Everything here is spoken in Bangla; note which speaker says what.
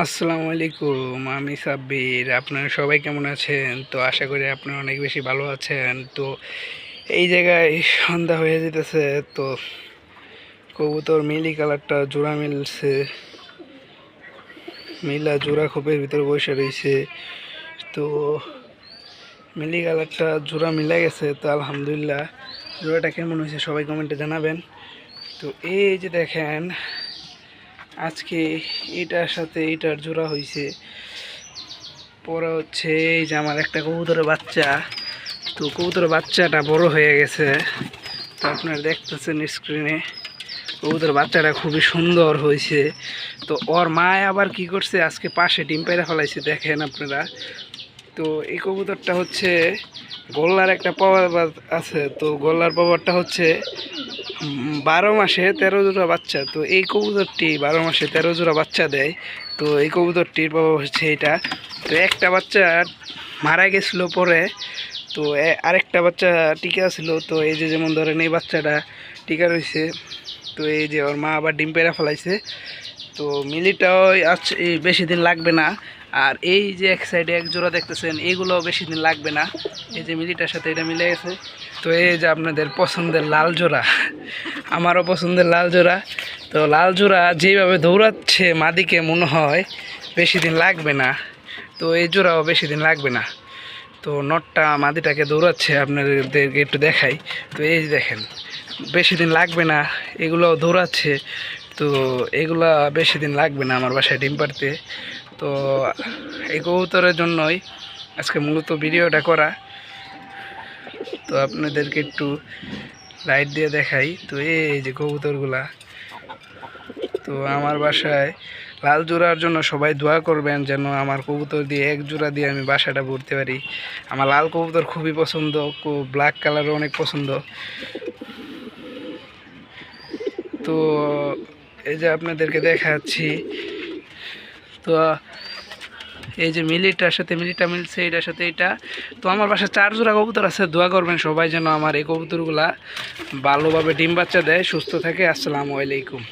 Speaker 1: আসসালামু আলাইকুম, আমি সাব্বির। আপনারা সবাই কেমন আছেন? তো আশা করি আপনারা অনেক বেশি ভালো আছেন। তো এই জায়গায় সন্ধ্যা হয়ে যেতেছে তো কবুতর মিলি কালারটা জোড়া মিলছে। মিলা জোড়া খোপের ভিতরে বসে রয়েছে তো মিলি কালারটা জোড়া মিলে গেছে, তো আলহামদুলিল্লাহ। জোড়াটা কেমন হয়েছে সবাই কমেন্টে জানাবেন। তো এই যে দেখেন আজকে এটার সাথে এটার জোড়া হয়েছে পরে হচ্ছে এই যে আমার একটা কবুতরের বাচ্চা। তো কবুতরের বাচ্চাটা বড় হয়ে গেছে। তো আপনারা দেখতেছেন স্ক্রিনে কবুতরের বাচ্চাটা খুবই সুন্দর হয়েছে তো ওর মায় আবার কি করছে, আজকে পাশে ডিম পেড়ে ফেলাইছে, দেখেন আপনারা। তো এই কবুতরটা হচ্ছে গোল্লার একটা পাওয়ার আছে। তো গোল্লার পাওয়ারটা হচ্ছে বারো মাসে তেরো জোড়া বাচ্চা, তো এই কবুতরটি বারো মাসে তেরো জোড়া বাচ্চা দেয়। তো এই কবুতরটির বাবা হচ্ছে এটা। তো একটা বাচ্চা মারা গেছিল পরে, তো আরেকটা বাচ্চা টিকা ছিল তো এই যে যেমন ধরেন এই বাচ্চাটা টিকা রয়েছে তো এই যে ওর মা আবার ডিম পেড়া ফেলাইছে। তো মিলিটাও এই বেশি দিন লাগবে না, আর এই যে এক সাইডে এক জোড়া দেখতেছেন এগুলো বেশি দিন লাগবে না। এই যে মিলিটার সাথে এটা মিলে গেছে। তো এই যে আপনাদের পছন্দের লাল জোড়া। আমারও পছন্দের লাল জোড়া। তো লাল জোড়া যেভাবে দৌড়াচ্ছে মাদিকে মনে হয় বেশি দিন লাগবে না। তো এই জোড়াও বেশি দিন লাগবে না। তো নটটা মাদিটাকে দৌড়াচ্ছে, আপনাদেরকে একটু দেখাই। তো এই দেখেন, বেশি দিন লাগবে না এগুলো দৌড়াচ্ছে। তো এগুলা বেশি দিন লাগবে না আমার বাসায় ডিম পাড়তে। তো এই কবুতরের জন্যই আজকে মূলত ভিডিওটা করা। তো আপনাদেরকে একটু লাইট দিয়ে দেখাই। তো এই যে কবুতরগুলা। তো আমার বাসায় লাল জোড়ার জন্য সবাই দোয়া করবেন যেন আমার কবুতর দিয়ে এক জোড়া দিয়ে আমি বাসাটা ভরতে পারি। আমার লাল কবুতর খুবই পছন্দ ব্ল্যাক কালারও অনেক পছন্দ। তো এই যে আপনাদেরকে দেখাচ্ছি। তো এই যে মিলিটার সাথে মিলিটা মিলছে, এটার সাথে এটা। তো আমার বাসায় চার জোড়া কবুতর আছে, দোয়া করবেন সবাই যেন আমার এই কবুতরগুলা ভালোভাবে ডিম বাচ্চা দেয়, সুস্থ থাকে। আসসালামু আলাইকুম।